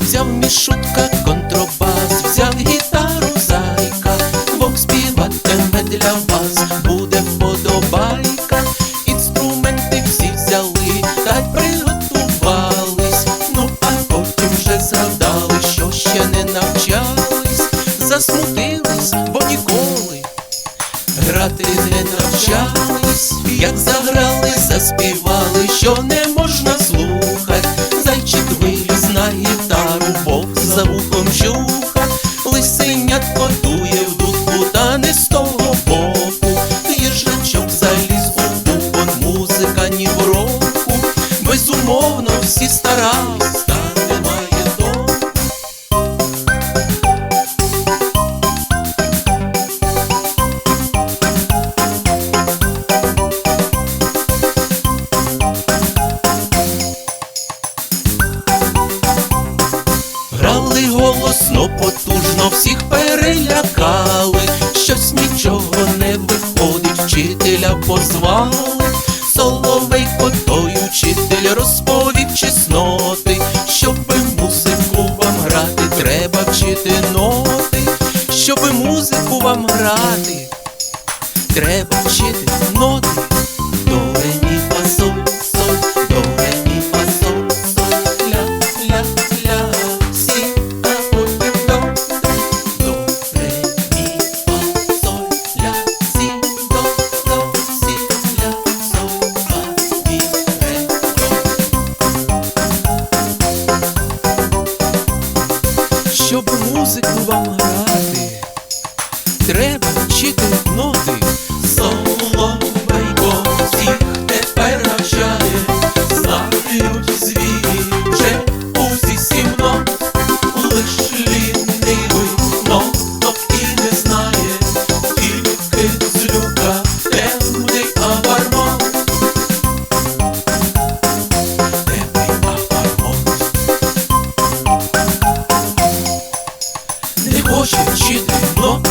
Взяв мішутка контрабас, взяв гітару зайка, Бог співатиме для вас, буде вподобайка. Інструменти всі взяли, та й приготувались. Ну а потім вже згадали, що ще не навчались, засмутились, бо ніколи грати не навчались, як заграли, заспівали, що не можна слухать. Зайчик виліз на гітару, Бог за вухом чуха, лисенят котує в дудку, та не з того боку. Їжачок заліз у бубон, музика ні в року. Безумовно, всі старались, потужно, всіх перелякали, щось нічого не виходить, вчителя позвали, Соловейко той учитель розповів чесноти, щоби музику вам грати, треба вчити ноти, щоби музику вам грати, треба вчити ноти. музику вам грати, треба вчити ноти. roxo, X, blon,